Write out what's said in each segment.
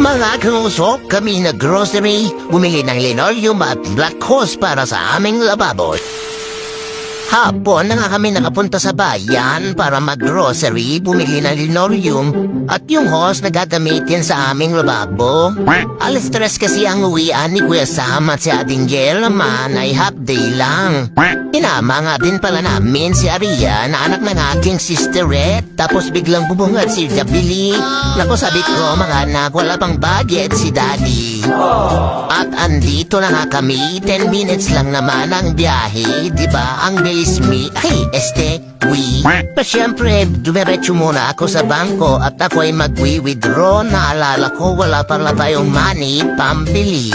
Mga kausok, kami na grocery, bumili ng linoleum at black hose para sa aming lababo. Hapon na nga kami nakapunta sa bayan para mag-grocery, bumili ng linoleum at yung hose na gagamitin sa aming lababo. Alas tres kasi ang uwian ni Kuya Sam at si Ading Gel naman ay half day lang. Tinama nga din pala namin si Aria na anak ng aking sisterette tapos biglang bubungad si Jabili. Naku sabi ko mga anak wala pang budget si Daddy. At andito na nga kami, 10 minutes lang naman ang biyahe, di ba? Ang days me, ay, este, we. Pa syempre, dumiretso muna ako sa bangko at ako ay magwi-withdraw. Naalala ko, wala pala tayong money, pambili.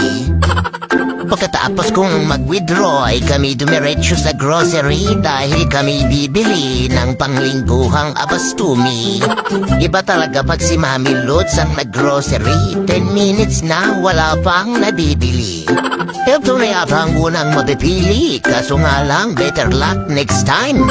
Pagkatapos kong mag-withdraw ay kami dumiretso sa grocery dahil kami bibili ng panglingguhang abastumi. Iba talaga pag si Mami Lutz ang nag-grocery, 10 minutes na wala pang nabibili. Ito na yata ang unang mapipili, kaso nga lang better luck next time.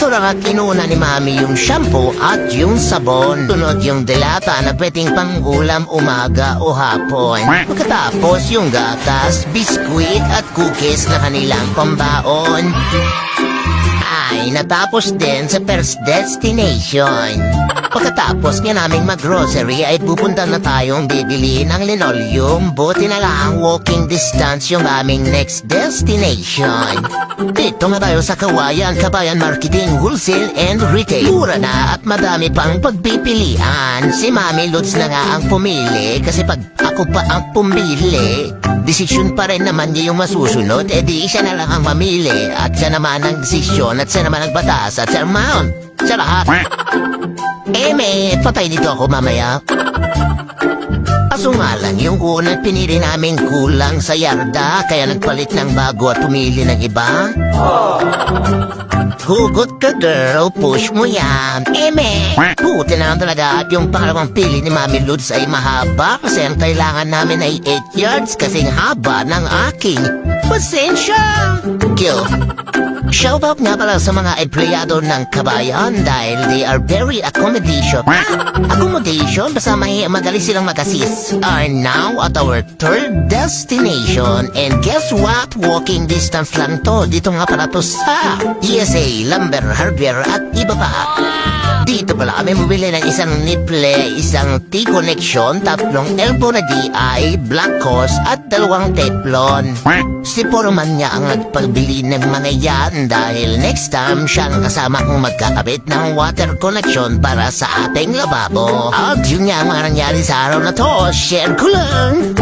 Ito na nga kinuna ni Mami yung shampoo at yung sabon. Tunod yung delata na pwedeng panggulam umaga o hapon. Pagkatapos yung gatas, biskuit at cookies na kanilang pambaon. Ay, natapos din sa first destination. Pagkatapos nga naming mag-grocery ay pupunta na tayong bibili ng linoleum. Buti na lang walking distance yung aming next destination. Dito nga tayo sa Kawayan, Kabayan Marketing, Wholesale and Retail. Mura na at madami pang pagpipilian. Si Mami Lutz na nga ang pumili kasi pag ako pa ang pumili, desisyon pa rin naman niya yung masusunod. E di siya na lang ang mamili at siya naman ang desisyon at siya naman ang batas at ang mount. Siya lahat. Eh, may patay dito ako mamaya. Kaso nga lang, yung unang pinili namin kulang sa yarda, kaya nagpalit ng bago at pumili ng iba. Hugot ka girl, push mo yan. Eme! Buti na lang talaga at yung pangalawang pili ni Mami Ludes ay mahaba kasi ang kailangan namin ay 8 yards kasing haba ng aking. Pasensya! Kill. Shoutout nga pala sa mga empleyado ng kabayan dahil they are very accommodation. Accommodation? Basta may magaling silang mag-assist. Are now at our third destination. And guess what? Walking distance lang to. Dito nga pala to sa ESA, Lumber, Hardware at iba pa. Dito pala kami bumili ng isang nipple, isang T-connection, tatlong elbow na DI, black horse at dalawang teflon. Si Poroman niya ang nagpagbili ng mga yan dahil next time siya ang kasama kong magkakabit ng water connection para sa ating lababo. At yun nga ang mga nangyari sa araw na to, share ko lang.